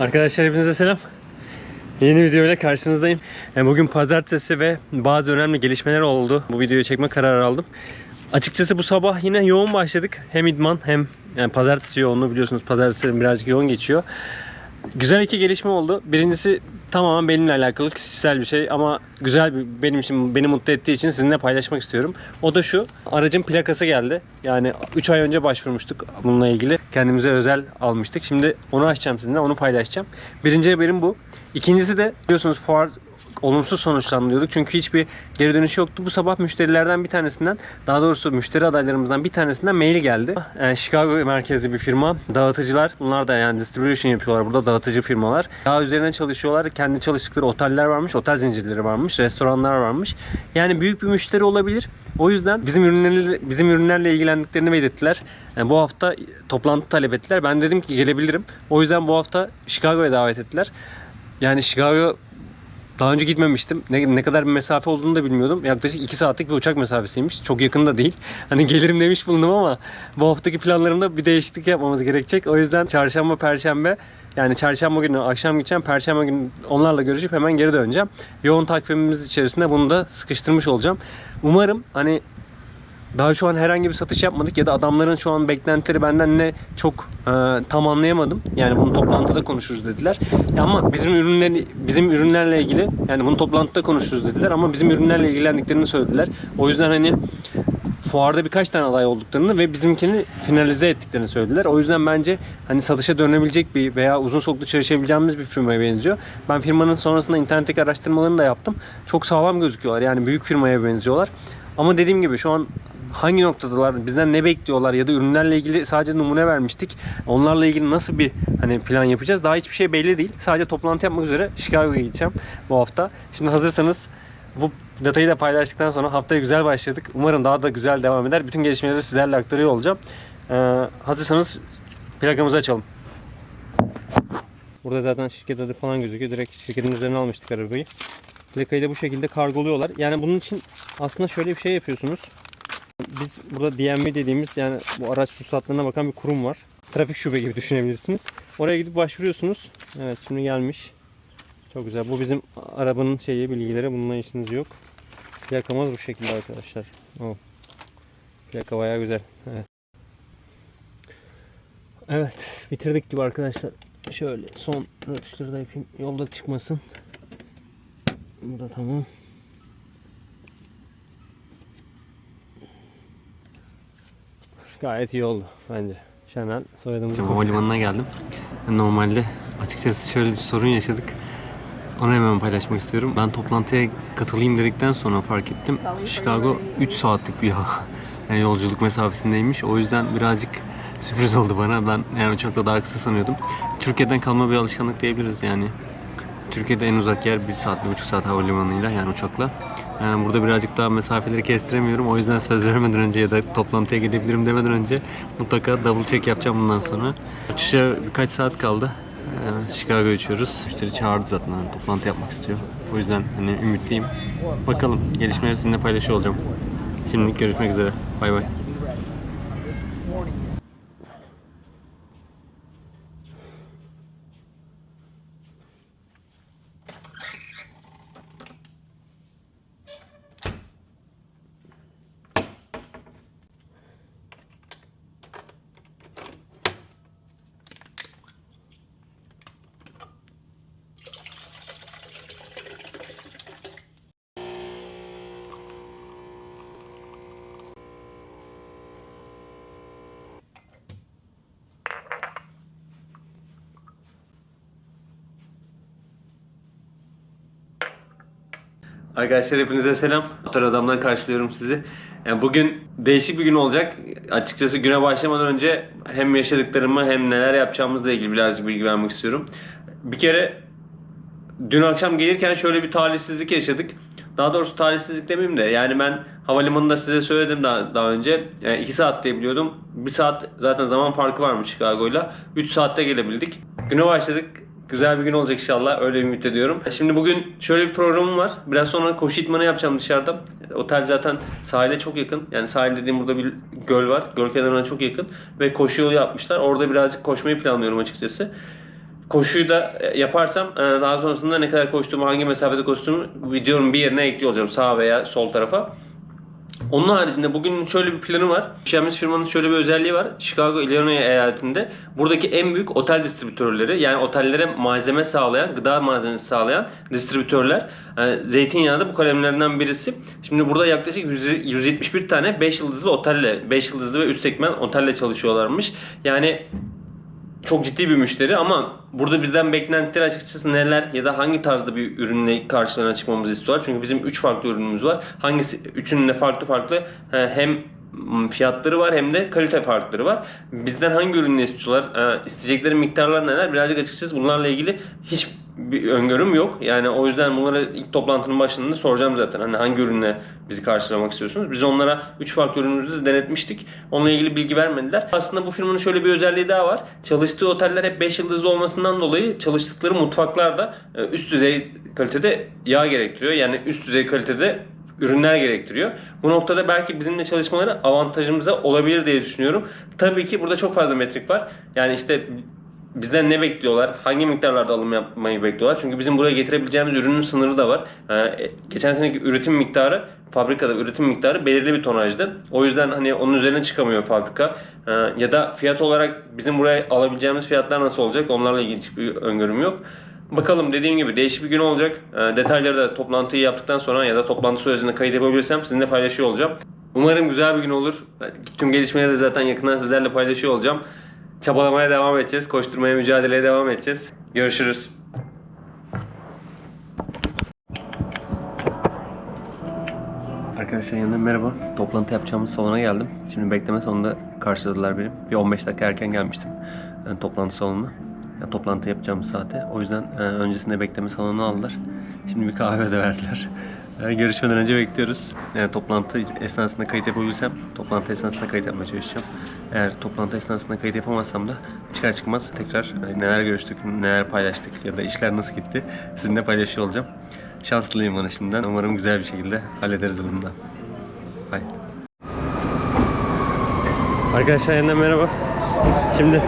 Arkadaşlar hepinize selam. Yeni video ile karşınızdayım. Yani bugün pazartesi ve bazı önemli gelişmeler oldu. Bu videoyu çekme kararı aldım. Açıkçası bu sabah yine yoğun başladık. Hem idman hem yani pazartesi yoğunluğu biliyorsunuz pazartesi birazcık yoğun geçiyor. Güzel iki gelişme oldu. Birincisi tamamen benimle alakalı kişisel bir şey ama güzel bir benim için beni mutlu ettiği için sizinle paylaşmak istiyorum. O da şu. Aracın plakası geldi. Yani 3 ay önce başvurmuştuk bununla ilgili. Kendimize özel almıştık. Şimdi onu açacağım sizinle, onu paylaşacağım. Birinci haberim bu. İkincisi de biliyorsunuz fuar olumsuz sonuçlandırıyorduk. Çünkü hiçbir geri dönüş yoktu. Bu sabah müşterilerden bir tanesinden, daha doğrusu müşteri adaylarımızdan bir tanesinden mail geldi. Yani Chicago merkezli bir firma. Dağıtıcılar, bunlar da yani distribution yapıyorlar burada dağıtıcı firmalar. Daha üzerine çalışıyorlar. Kendi çalıştıkları oteller varmış, otel zincirleri varmış, restoranlar varmış. Yani büyük bir müşteri olabilir. O yüzden bizim ürünlerle bizim ürünlerle ilgilendiklerini belirttiler. Yani bu hafta toplantı talep ettiler. Ben dedim ki gelebilirim. O yüzden bu hafta Chicago'ya davet ettiler. Yani Chicago daha önce gitmemiştim. Ne, ne kadar bir mesafe olduğunu da bilmiyordum. Yaklaşık 2 saatlik bir uçak mesafesiymiş. Çok yakın da değil. Hani gelirim demiş bulundum ama bu haftaki planlarımda bir değişiklik yapmamız gerekecek. O yüzden çarşamba, perşembe yani çarşamba günü akşam gideceğim. Perşembe günü onlarla görüşüp hemen geri döneceğim. Yoğun takvimimiz içerisinde bunu da sıkıştırmış olacağım. Umarım hani daha şu an herhangi bir satış yapmadık ya da adamların şu an beklentileri benden ne çok e, tam anlayamadım. Yani bunu toplantıda konuşuruz dediler. Ya ama bizim ürünler bizim ürünlerle ilgili yani bunu toplantıda konuşuruz dediler ama bizim ürünlerle ilgilendiklerini söylediler. O yüzden hani fuarda birkaç tane aday olduklarını ve bizimkini finalize ettiklerini söylediler. O yüzden bence hani satışa dönebilecek bir veya uzun soluklu çalışabileceğimiz bir firmaya benziyor. Ben firmanın sonrasında internetteki araştırmalarını da yaptım. Çok sağlam gözüküyorlar. Yani büyük firmaya benziyorlar. Ama dediğim gibi şu an hangi noktadalar, bizden ne bekliyorlar ya da ürünlerle ilgili sadece numune vermiştik. Onlarla ilgili nasıl bir hani plan yapacağız? Daha hiçbir şey belli değil. Sadece toplantı yapmak üzere Chicago'ya gideceğim bu hafta. Şimdi hazırsanız bu datayı da paylaştıktan sonra haftaya güzel başladık. Umarım daha da güzel devam eder. Bütün gelişmeleri sizlerle aktarıyor olacağım. Ee, hazırsanız plakamızı açalım. Burada zaten şirket adı falan gözüküyor. Direkt şirketin üzerine almıştık arabayı. Plakayı da bu şekilde kargoluyorlar. Yani bunun için aslında şöyle bir şey yapıyorsunuz. Biz burada DMV dediğimiz yani bu araç ruhsatlarına bakan bir kurum var. Trafik şube gibi düşünebilirsiniz. Oraya gidip başvuruyorsunuz. Evet şimdi gelmiş. Çok güzel. Bu bizim arabanın şeyi bilgileri. Bununla işiniz yok. Plakamız bu şekilde arkadaşlar. Oh. Plaka bayağı güzel. Evet. Evet. Bitirdik gibi arkadaşlar. Şöyle son rötuşları da yapayım. Yolda çıkmasın. Bu da tamam. Gayet iyi oldu bence. Şenel soyadımızı Havalimanına geldim. Normalde açıkçası şöyle bir sorun yaşadık. Onu hemen paylaşmak istiyorum. Ben toplantıya katılayım dedikten sonra fark ettim. Chicago 3 saatlik bir yani yolculuk mesafesindeymiş. O yüzden birazcık sürpriz oldu bana. Ben yani uçakla daha kısa sanıyordum. Türkiye'den kalma bir alışkanlık diyebiliriz yani. Türkiye'de en uzak yer 1 saat, 1,5 saat havalimanıyla yani uçakla. Yani burada birazcık daha mesafeleri kestiremiyorum. O yüzden söz vermeden önce ya da toplantıya gidebilirim demeden önce mutlaka double check yapacağım bundan sonra. Uçuşa birkaç saat kaldı. Ee, Chicago uçuyoruz. Müşteri çağırdı zaten hani toplantı yapmak istiyor. O yüzden hani ümitliyim. Bakalım gelişmeleri sizinle paylaşıyor olacağım. Şimdilik görüşmek üzere. Bay bay. Arkadaşlar hepinize selam. Motor Adam'dan karşılıyorum sizi. Yani bugün değişik bir gün olacak. Açıkçası güne başlamadan önce hem yaşadıklarımı hem neler yapacağımızla ilgili birazcık bilgi vermek istiyorum. Bir kere dün akşam gelirken şöyle bir talihsizlik yaşadık. Daha doğrusu talihsizlik demeyeyim de yani ben havalimanında size söyledim daha, daha önce. Yani 2 saat diye biliyordum. 1 saat zaten zaman farkı varmış Chicago'yla. 3 saatte gelebildik. Güne başladık. Güzel bir gün olacak inşallah. Öyle ümit ediyorum. Şimdi bugün şöyle bir programım var. Biraz sonra koşu itmanı yapacağım dışarıda. Otel zaten sahile çok yakın. Yani sahil dediğim burada bir göl var. Göl kenarına çok yakın. Ve koşu yolu yapmışlar. Orada birazcık koşmayı planlıyorum açıkçası. koşuyu da e, yaparsam e, daha sonrasında ne kadar koştuğumu, hangi mesafede koştuğumu videonun bir yerine ekliyor olacağım. Sağ veya sol tarafa. Onun haricinde bugün şöyle bir planı var. Xiaomi firmanın şöyle bir özelliği var. Chicago, Illinois eyaletinde buradaki en büyük otel distribütörleri yani otellere malzeme sağlayan, gıda malzemesi sağlayan distribütörler. e, Zeytinyağı da bu kalemlerinden birisi. Şimdi burada yaklaşık 100 171 tane 5 yıldızlı otelle, 5 yıldızlı ve üst segment otelle çalışıyorlarmış. Yani çok ciddi bir müşteri ama burada bizden beklentileri açıkçası neler ya da hangi tarzda bir ürünle karşılarına çıkmamızı istiyorlar. Çünkü bizim 3 farklı ürünümüz var. Hangisi üçünün de farklı farklı e, hem fiyatları var hem de kalite farkları var. Bizden hangi ürünü istiyorlar? E, isteyecekleri miktarlar neler? Birazcık açıkçası bunlarla ilgili hiç bir öngörüm yok. Yani o yüzden bunları ilk toplantının başında soracağım zaten. Hani hangi ürünle bizi karşılamak istiyorsunuz? Biz onlara 3 farklı ürünümüzü de denetmiştik. Onunla ilgili bilgi vermediler. Aslında bu firmanın şöyle bir özelliği daha var. Çalıştığı oteller hep 5 yıldızlı olmasından dolayı çalıştıkları mutfaklar da e, üst düzey kalitede yağ gerektiriyor. Yani üst düzey kalitede ürünler gerektiriyor. Bu noktada belki bizimle çalışmaları avantajımıza olabilir diye düşünüyorum. Tabii ki burada çok fazla metrik var. Yani işte bizden ne bekliyorlar? Hangi miktarlarda alım yapmayı bekliyorlar? Çünkü bizim buraya getirebileceğimiz ürünün sınırı da var. Ee, geçen seneki üretim miktarı fabrikada üretim miktarı belirli bir tonajdı. O yüzden hani onun üzerine çıkamıyor fabrika. Ee, ya da fiyat olarak bizim buraya alabileceğimiz fiyatlar nasıl olacak? Onlarla ilgili hiçbir öngörüm yok. Bakalım dediğim gibi değişik bir gün olacak. Ee, detayları da toplantıyı yaptıktan sonra ya da toplantı sürecinde kayıt yapabilirsem sizinle paylaşıyor olacağım. Umarım güzel bir gün olur. Tüm gelişmeleri de zaten yakından sizlerle paylaşıyor olacağım. Çabalamaya devam edeceğiz. Koşturmaya, mücadeleye devam edeceğiz. Görüşürüz. Arkadaşlar yeniden merhaba. Toplantı yapacağımız salona geldim. Şimdi bekleme salonunda karşıladılar beni. Bir 15 dakika erken gelmiştim yani toplantı salonuna. Yani toplantı yapacağımız saate. O yüzden e, öncesinde bekleme salonuna aldılar. Şimdi bir kahve de verdiler. E, görüşmeden önce bekliyoruz. Yani toplantı esnasında kayıt yapabilirsem toplantı esnasında kayıt yapmaya çalışacağım. Eğer toplantı esnasında kayıt yapamazsam da çıkar çıkmaz tekrar e, neler görüştük, neler paylaştık ya da işler nasıl gitti sizinle paylaşıyor olacağım. Şanslıyım bana şimdiden. Umarım güzel bir şekilde hallederiz bunu da. Bye. Arkadaşlar yeniden merhaba. Şimdi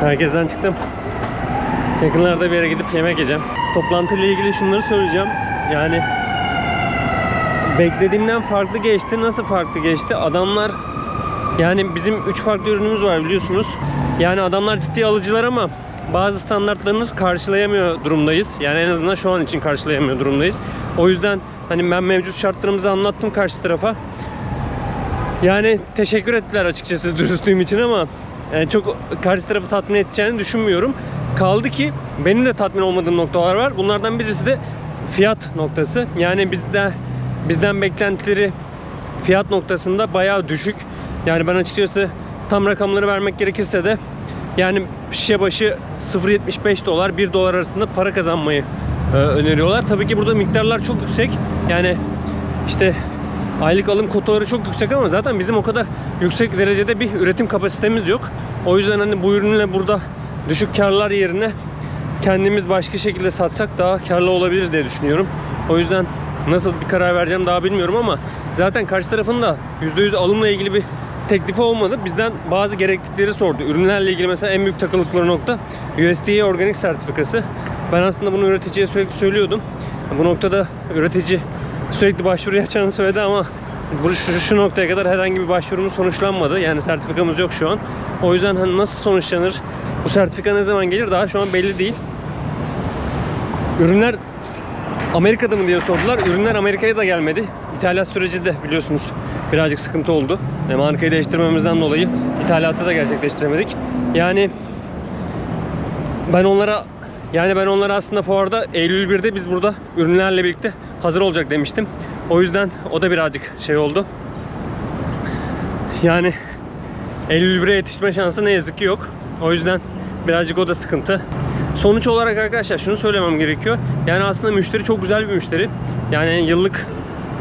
herkesten çıktım. Yakınlarda bir yere gidip yemek yiyeceğim. Toplantı ile ilgili şunları söyleyeceğim. Yani beklediğimden farklı geçti. Nasıl farklı geçti? Adamlar yani bizim 3 farklı ürünümüz var biliyorsunuz. Yani adamlar ciddi alıcılar ama bazı standartlarımız karşılayamıyor durumdayız. Yani en azından şu an için karşılayamıyor durumdayız. O yüzden hani ben mevcut şartlarımızı anlattım karşı tarafa. Yani teşekkür ettiler açıkçası dürüstlüğüm için ama yani çok karşı tarafı tatmin edeceğini düşünmüyorum. Kaldı ki benim de tatmin olmadığım noktalar var. Bunlardan birisi de fiyat noktası. Yani bizde bizden beklentileri fiyat noktasında bayağı düşük. Yani ben açıkçası tam rakamları vermek gerekirse de yani şişe başı 0.75 dolar 1 dolar arasında para kazanmayı e, öneriyorlar. Tabii ki burada miktarlar çok yüksek. Yani işte aylık alım kotaları çok yüksek ama zaten bizim o kadar yüksek derecede bir üretim kapasitemiz yok. O yüzden hani bu ürünle burada düşük karlar yerine kendimiz başka şekilde satsak daha karlı olabiliriz diye düşünüyorum. O yüzden nasıl bir karar vereceğim daha bilmiyorum ama zaten karşı tarafın da %100 alımla ilgili bir teklifi olmadı. Bizden bazı gereklilikleri sordu. Ürünlerle ilgili mesela en büyük takıldıkları nokta USDA organik sertifikası. Ben aslında bunu üreticiye sürekli söylüyordum. Bu noktada üretici sürekli başvuru yapacağını söyledi ama bu şu, şu noktaya kadar herhangi bir başvurumuz sonuçlanmadı. Yani sertifikamız yok şu an. O yüzden hani nasıl sonuçlanır? Bu sertifika ne zaman gelir daha şu an belli değil. Ürünler Amerika'da mı diye sordular. Ürünler Amerika'ya da gelmedi. İthalat süreci de biliyorsunuz birazcık sıkıntı oldu. E, markayı değiştirmemizden dolayı ithalatı da gerçekleştiremedik. Yani ben onlara yani ben onlara aslında fuarda Eylül 1'de biz burada ürünlerle birlikte hazır olacak demiştim. O yüzden o da birazcık şey oldu. Yani Eylül 1'e yetişme şansı ne yazık ki yok. O yüzden birazcık o da sıkıntı. Sonuç olarak arkadaşlar şunu söylemem gerekiyor. Yani aslında müşteri çok güzel bir müşteri. Yani yıllık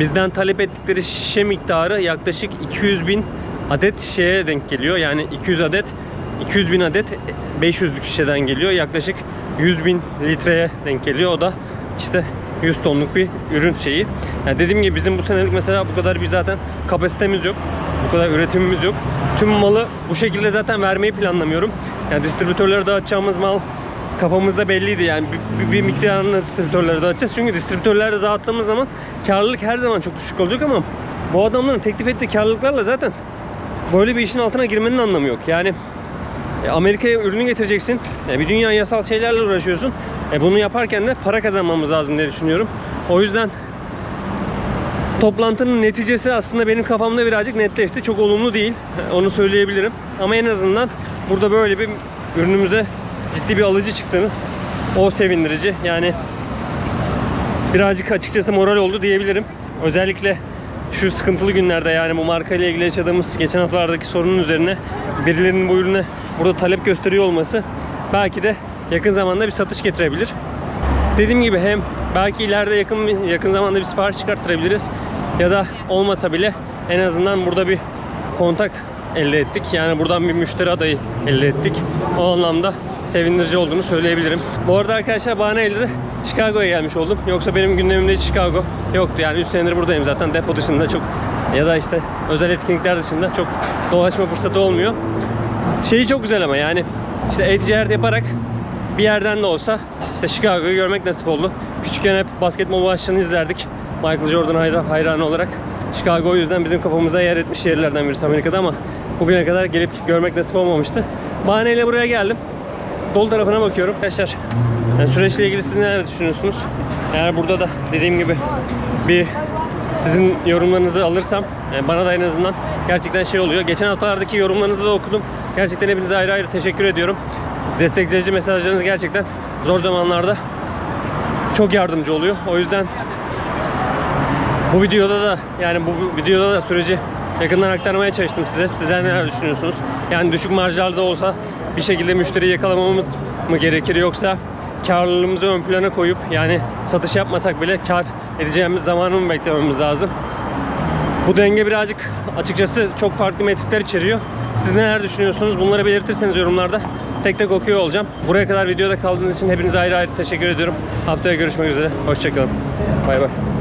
bizden talep ettikleri şişe miktarı yaklaşık 200 bin adet şişeye denk geliyor. Yani 200 adet 200 bin adet 500'lük şişeden geliyor. Yaklaşık 100 bin litreye denk geliyor. O da işte 100 tonluk bir ürün şeyi. Yani dediğim gibi bizim bu senelik mesela bu kadar bir zaten kapasitemiz yok. Bu kadar üretimimiz yok. Tüm malı bu şekilde zaten vermeyi planlamıyorum. Yani distribütörlere dağıtacağımız mal kafamızda belliydi yani bir, bir, miktarını distribütörlere dağıtacağız. Çünkü distribütörlere dağıttığımız zaman karlılık her zaman çok düşük olacak ama bu adamların teklif ettiği karlılıklarla zaten böyle bir işin altına girmenin anlamı yok. Yani e, Amerika'ya ürünü getireceksin. E, bir dünya yasal şeylerle uğraşıyorsun. E, bunu yaparken de para kazanmamız lazım diye düşünüyorum. O yüzden toplantının neticesi aslında benim kafamda birazcık netleşti. Çok olumlu değil. Onu söyleyebilirim. Ama en azından burada böyle bir ürünümüze ciddi bir alıcı çıktığını o sevindirici. Yani birazcık açıkçası moral oldu diyebilirim. Özellikle şu sıkıntılı günlerde yani bu markayla ilgili yaşadığımız geçen haftalardaki sorunun üzerine birilerinin bu ürüne burada talep gösteriyor olması belki de yakın zamanda bir satış getirebilir. Dediğim gibi hem belki ileride yakın yakın zamanda bir sipariş çıkarttırabiliriz ya da olmasa bile en azından burada bir kontak elde ettik. Yani buradan bir müşteri adayı elde ettik. O anlamda sevindirici olduğunu söyleyebilirim. Bu arada arkadaşlar bahaneyle de Chicago'ya gelmiş oldum. Yoksa benim gündemimde Chicago yoktu. Yani 3 senedir buradayım zaten depo dışında çok ya da işte özel etkinlikler dışında çok dolaşma fırsatı olmuyor. Şeyi çok güzel ama yani işte e-ticaret yaparak bir yerden de olsa işte Chicago'yu görmek nasip oldu. Küçükken hep basketbol maçlarını izlerdik. Michael Jordan hayra- hayranı olarak. Chicago o yüzden bizim kafamızda yer etmiş yerlerden birisi Amerika'da ama bugüne kadar gelip görmek nasip olmamıştı. Bahaneyle buraya geldim. Dolu tarafına bakıyorum. Arkadaşlar yani süreçle ilgili siz neler düşünüyorsunuz? Eğer burada da dediğim gibi bir sizin yorumlarınızı alırsam yani bana da en azından gerçekten şey oluyor. Geçen haftalardaki yorumlarınızı da okudum. Gerçekten hepinize ayrı ayrı teşekkür ediyorum. Destekleyici mesajlarınız gerçekten zor zamanlarda çok yardımcı oluyor. O yüzden bu videoda da yani bu videoda da süreci yakından aktarmaya çalıştım size. Sizler neler düşünüyorsunuz? Yani düşük marjlarda olsa bir şekilde müşteriyi yakalamamız mı gerekir yoksa karlılığımızı ön plana koyup yani satış yapmasak bile kar edeceğimiz zamanı mı beklememiz lazım? Bu denge birazcık açıkçası çok farklı metrikler içeriyor. Siz neler düşünüyorsunuz? Bunları belirtirseniz yorumlarda tek tek okuyor olacağım. Buraya kadar videoda kaldığınız için hepinize ayrı ayrı teşekkür ediyorum. Haftaya görüşmek üzere. Hoşçakalın. Bay bay.